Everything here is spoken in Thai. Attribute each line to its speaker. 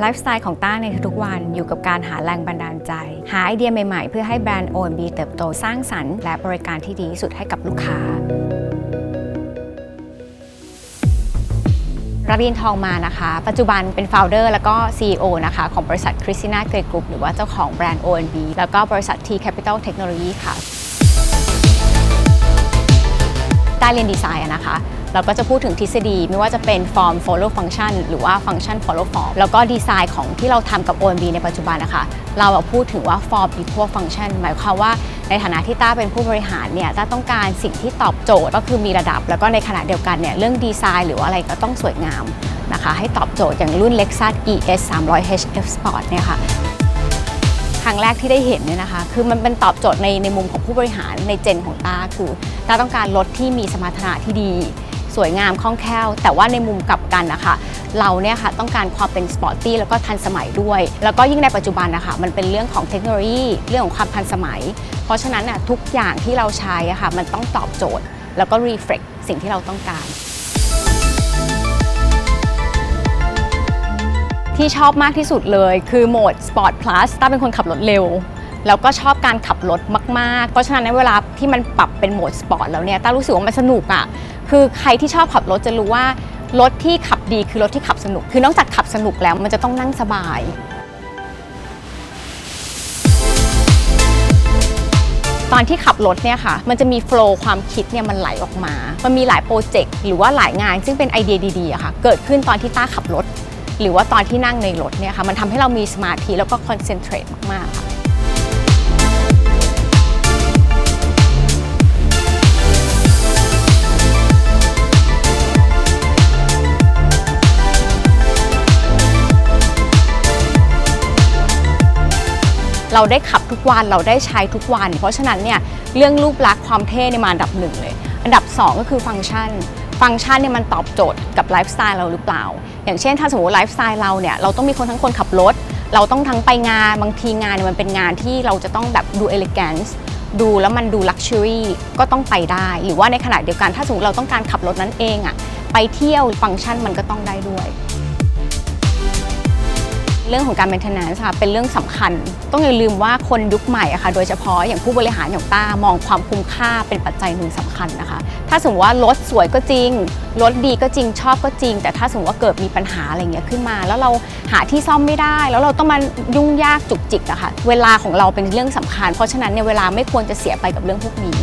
Speaker 1: ไลฟ์สไตล์ของต้าในทุกวันอยู่กับการหาแรงบันดาลใจ หาไอเดียใหม่ๆ เพื่อให้แบรนด์ OMB เติบโตสร้างสรรค์และบริการที่ดีที่สุดให้กับลูกค้ารับยินทองมานะคะ ปัจจุบันเป็น founder แล้วก็ CEO นะคะ ของบริษัท Christina Grey Group หรือว่าเจ้าของแบรนด์ O&B แล้วก็บริษัท T Capital Technology ค่ะได้เรียนดีไซน์นะคะ เราก็จะพูดถึงทฤษฎีไม่ว่าจะเป็น form follow function หรือว่า function follow form แล้วก็ดีไซน์ของที่เราทำกับ OMB ในปัจจุบันนะคะ เราพูดถึงว่า form equal function หมายความว่าในฐานะที่ต้าเป็นผู้บริหารเนี่ยต้าต้องการสิ่งที่ตอบโจทย์ก็คือมีระดับ แล้วก็ในขณะเดียวกันเนี่ยเรื่องดีไซน์หรือว่าอะไรก็ต้องสวยงามนะคะให้ตอบโจทย์อย่างรุ่น Lexus ES 300 HF Sport เนี่ยค่ะครั้งแรกที่ได้เห็นเนี่ยนะคะคือมันเป็นตอบโจทย์ในในมุมของผู้บริหารในเจนของต้าคือต้าต้องการรถที่มีสมรรถนะที่ดี สวยงามคล่องแคล่ว แต่ว่าในมุมกลับกันนะคะ เราเนี่ยค่ะต้องการความเป็นสปอร์ตตี้แล้วก็ทันสมัยด้วย แล้วก็ยิ่งในปัจจุบันนะคะมันเป็นเรื่องของเทคโนโลยี เรื่องของความทันสมัย เพราะฉะนั้นน่ะทุกอย่างที่เราใช้อะค่ะมันต้องตอบโจทย์ แล้วก็รีเฟล็กสิ่งที่เราต้องการที่ชอบมากที่สุดเลยคือโหมด Sport Plus ต้าเป็นคนขับรถเร็ว แล้วก็ชอบการขับรถมาก ๆ เพราะฉะนั้นในเวลาที่มันปรับเป็นโหมดสปอร์ตแล้วเนี่ยต้ารู้สึกว่ามันสนุกอะ่ะคือใครที่ชอบขับรถจะรู้ว่ารถที่ขับดีคือรถที่ขับสนุก คือนอกจากขับสนุกแล้วมันจะต้องนั่งสบายตอนที่ขับรถเนี่ยค่ะ มันจะมีโฟล์ความคิดเนี่ยมันไหลออกมา มันมีหลายโปรเจกต์หรือว่าหลายงาน ซึ่งเป็นไอเดียดีๆอะค่ะ เกิดขึ้นตอนที่ต้าขับรถ หรือว่าตอนที่นั่งในรถเนี่ยค่ะ มันทำให้เรามีสมาธิแล้วก็คอนเซนเทรตมากๆค่ะ เราได้ขับทุกวันเราได้ใช้ทุกวัน เพราะฉะนั้นเนี่ยเรื่องรูปลักษณ์ความเท่เนี่ยมาอันดับหนึ่งเลย อันดับ 2 ก็คือฟังก์ชัน ฟังก์ชันเนี่ยมันตอบโจทย์กับไลฟ์สไตล์เราหรือเปล่า อย่างเช่นถ้าสมมติไลฟ์สไตล์เราเนี่ยเราต้องมีคนทั้งคนขับรถ เราต้องทั้งไปงานบางทีงานเนี่ยมันเป็นงานที่เราจะต้องแบบดูเอลิแกนซ์ดูแล้วมันดูลักชัวรี่ก็ต้องไปได้ หรือว่าในขณะเดียวกันถ้าสมมติเราต้องการขับรถนั้นเองอะไปเที่ยวฟังก์ชันมันก็ต้องได้ด้วย เรื่องของการ maintenance ค่ะเป็นเรื่องสำคัญ ต้องอย่าลืมว่าคนยุคใหม่อะค่ะโดยเฉพาะอย่างผู้บริหารอย่างต้ามองความคุ้มค่าเป็นปัจจัยหนึ่งสำคัญนะคะ ถ้าสมมติว่ารถสวยก็จริง รถดีก็จริงชอบก็จริง แต่ถ้าสมมติว่าเกิดมีปัญหาอะไรเงี้ยขึ้นมา แล้วเราหาที่ซ่อมไม่ได้ แล้วเราต้องมายุ่งยากจุกจิกอะค่ะเวลาของเราเป็นเรื่องสำคัญ เพราะฉะนั้นเนี่ยเวลาไม่ควรจะเสียไปกับเรื่องพวกนี้